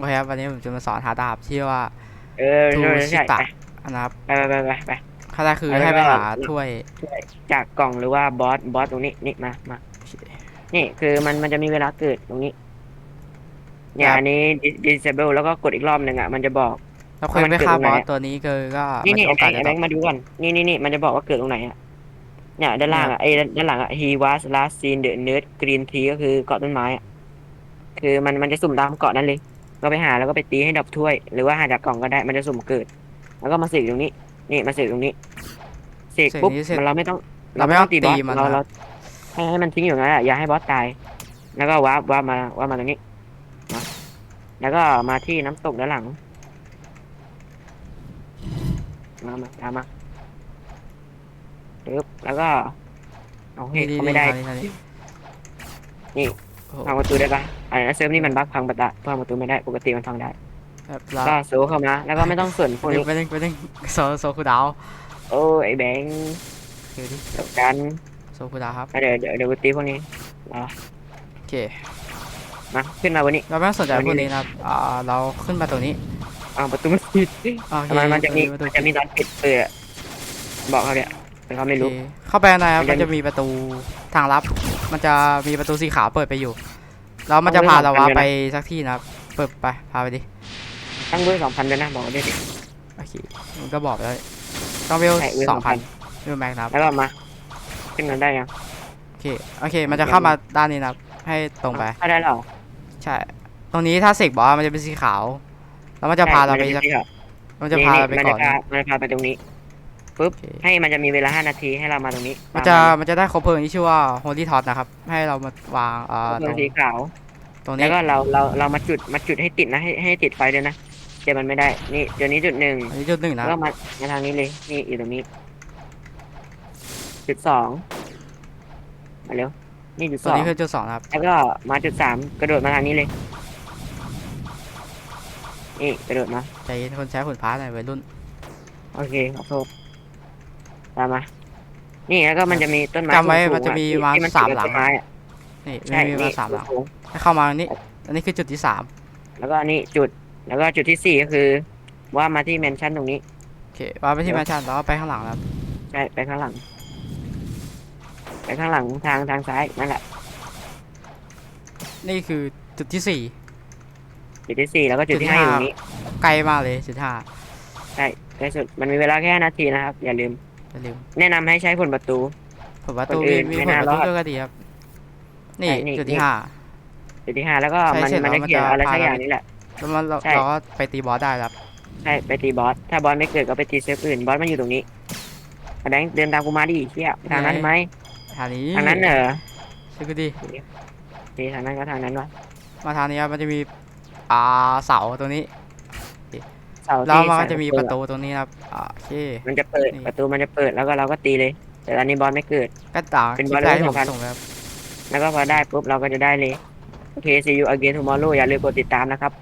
โอเคครับวันนี้ผมจะมาสอนหาดาบที่ว่าเออทูใช่ชิใช่ตะไปนะครับไปไปไปไปไปขั้นแรกคือแล้วก็ให้ไปหาถ้วย จากกล่องหรือว่าบอสบอสตรงนี้นี่มามานี่คือมันมันจะมีเวลาเกิดตรงนี้ เนี่ยครับอันนี้ dis- disable แล้วก็กดอีกรอบหนึ่งอะมันจะบอกแล้วคุยมันไปเกิดฆ่าตรงไหบนอสอะตัวนี้คือก็นี่มันนี่โอกาสไอ้จะแบตงกค์มาดูก่อนนี่นี่นี่มันจะบอกว่าเกิดตรงไหนอะเนี่ยด้านล่างอะไอ้ด้านหลังอะ he was last seen the nerd green tree ก็คือเกาะต้นไม้อะคือมันมันจะสุ่มตามเกาะนั้นเลย ก็ไปหาแล้วก็ไปตีให้ดับถ้วย หรือว่าหาจากกล่องก็ได้มันจะสุ่มเกิด แล้วก็มาเสกตรงนี้ นี่มาเสกตรงนี้เสกปุ๊บมันเราไม่ต้องเราไม่ต้องตีบอสมันเรานะเราให้ให้มันทิ้งอยู่งั้นแหละอย่าให้บอสตาย แล้วก็ว้าร์ปว้าร์ปมาว้าร์ปมาตรงนี้นะแล้วก็มาที่น้ำตกด้านหลังมามาตามมาปึ๊บแล้วก็เอาเฮ้ยนี่เขาไม่ได้ นี่นี่นี่นี่โอ้โห พังประตูได้ปะอันนั้นเซิร์ฟนี่มันบั๊กพังประตูพังประตูไม่ได้ปกติมันพังได้แบบเราก็โซเข้ามาแล้วก็ไม่ต้องส่วนพวกนี้ไปเล่นไปเล่นโซโซคูดาวโอ้ยไอ้แบงค์เดี๋ยวดิเดียวกันโซคูดาวครับอะเดี๋ยวเดี๋ยวเดี๋ยวกูตีพวกนี้อะโอเคมาขึ้นมาวันนี้เราไม่ต้องสนใจวันนี้พวกนี้นะครับอ่าเราขึ้นมาตรงนี้อ่าประตูมันปิดโอเคมันมันจะมีประตูมันจะมีน็อตปิดเปิดอะบอกเขาเนี่ยแต่เขาไม่รู้โอเคเข้าไปข้างในครับมัมันนจะจะมีประตูทางลับ มันจะมีประตูสีขาวเปิดไปอยู่ แล้วมันจะต้องพาเลื่อนเราว่าสำคัญด้วยนะไปสักที่นะครับ เปิดไป พาไปดิ ตั้งเบอร์สองพันด้วยนะบอกเขาด้วยดิโอเคมันก็บอกแล้วต้องเวลใช่เวลสองพัน2,000เวลแม็กนะครับแล้วก็มา ขึ้นกันได้ยังโอเค โอเค มันจะเข้ามาด้านนี้นะครับ ให้ตรงไปเข้าได้แล้วเหรอ ใช่ ตรงนี้ถ้าเสกบอกว่ามันจะเป็นสีขาว แล้วมันจะพาเราไปใช่สักมันจะมีมันจะพาเราไปมันก่จะอนพามันจะพาไปตรงนี้ ปุ๊บโอเคให้มันจะมีเวลาห้านาทีให้เรามาตรงนี้มันจะมันจะได้ครบเพลิงที่ชื่อว่า Holy Tot นะครับ ให้เรามาวางเอ่อตตรรงงสีขาวตรงแล้นี้วก็เราเราเรามาจุดมาจุดให้ติดนะให้ให้ติดไฟด้วยนะเดี๋ยวมันไม่ได้นี่เดี๋ยวนี้จุดหนึ่งอันนี้จุดหนึ่งแล้นะวก็มามาทางนี้เลยนี่อยู่ตรงนี้จุดสองมาเร็วนี่จุดตสรงองนี้คือจุดสองนะครับแล้วก็มาจุดสามกระโดดมาทางนี้เลยนี่กระโดดมาใจเย็นคนใช้ผลพาร์ทหน่อยวัยรุ่นโอเคขอโทษ ตามมานี่แล้วก็มันจะมีต้นไม้จำไว้สูงๆมันจะมีที่มาที่นสามติดกับหลังต้นไม้อะนี่ใช่มีมานี่สามหลังสูงให้เข้ามาตรงนี้อันนี้คือจุดที่สามๆแล้วก็อันนี้จุดแล้วก็จุดที่สี่ก็คือ ว่ามาที่แมนชั่นตรงนี้โอเคว่าไปที่แมนชั่นแล้วก็ไปข้างหลังแล้วใช่ไปข้างหลัง ไปข้างหลังทางทางซ้ายนั่นแหละนี่คือจุดที่สี่ จุดที่สี่แล้วก็จุดที่ห้าอยู่ตรงนี้ ไกลมากเลยจุดห้าใช่ใกล้สุดมันมีเวลาแค่นาทีนะครับ อย่าลืม อย่าลืมแนะนำให้ใช้ผลประตู ผลประตูคนอื่มีนมีไม่ผลน่าประตูรอดด้วยก็ดีครับ นี่ใช่นี่ จุดที่ห้า จุดที่ห้าแล้วก็ใช่มันเสร็จมันแล้จะวมันเขียนจะอะไรสักพาอย่างเรานี้แหละ แล้วมันเราใช่ เราก็ไปตีบอสได้ครับใช่ไปตีบอส ถ้าบอสไม่เกิดก็ไปตีเซิร์ฟอื่น บอสมันอยู่ตรงนี้แสดงเดินตามกูมาดิเชี่ยไปทางนั้นไหนไหมทางนี้ทางนั้นเหรอช่วยกูดิดีทางนั้นก็ทางนั้นวะมาทางนี้ครับมันจะมีอ่าเสาตรงนี้เสาแล้วที่มันใส่ก็จะมีปประระตูตรงนี้ครับอ่าโอเคมันจะเปิดนี่ประตูมันจะเปิดแล้วก็เราก็ตีเลย แต่ตอนนี้บอสไม่เกิด ก็ต่างเป็นคลิปบอลแรกที่ผมสำคัญส่งไปครับแล้วก็พอได้ปุ๊บเราก็จะได้เลยโอเค see you again tomorrow อย่าลืมกดติดตามนะครับ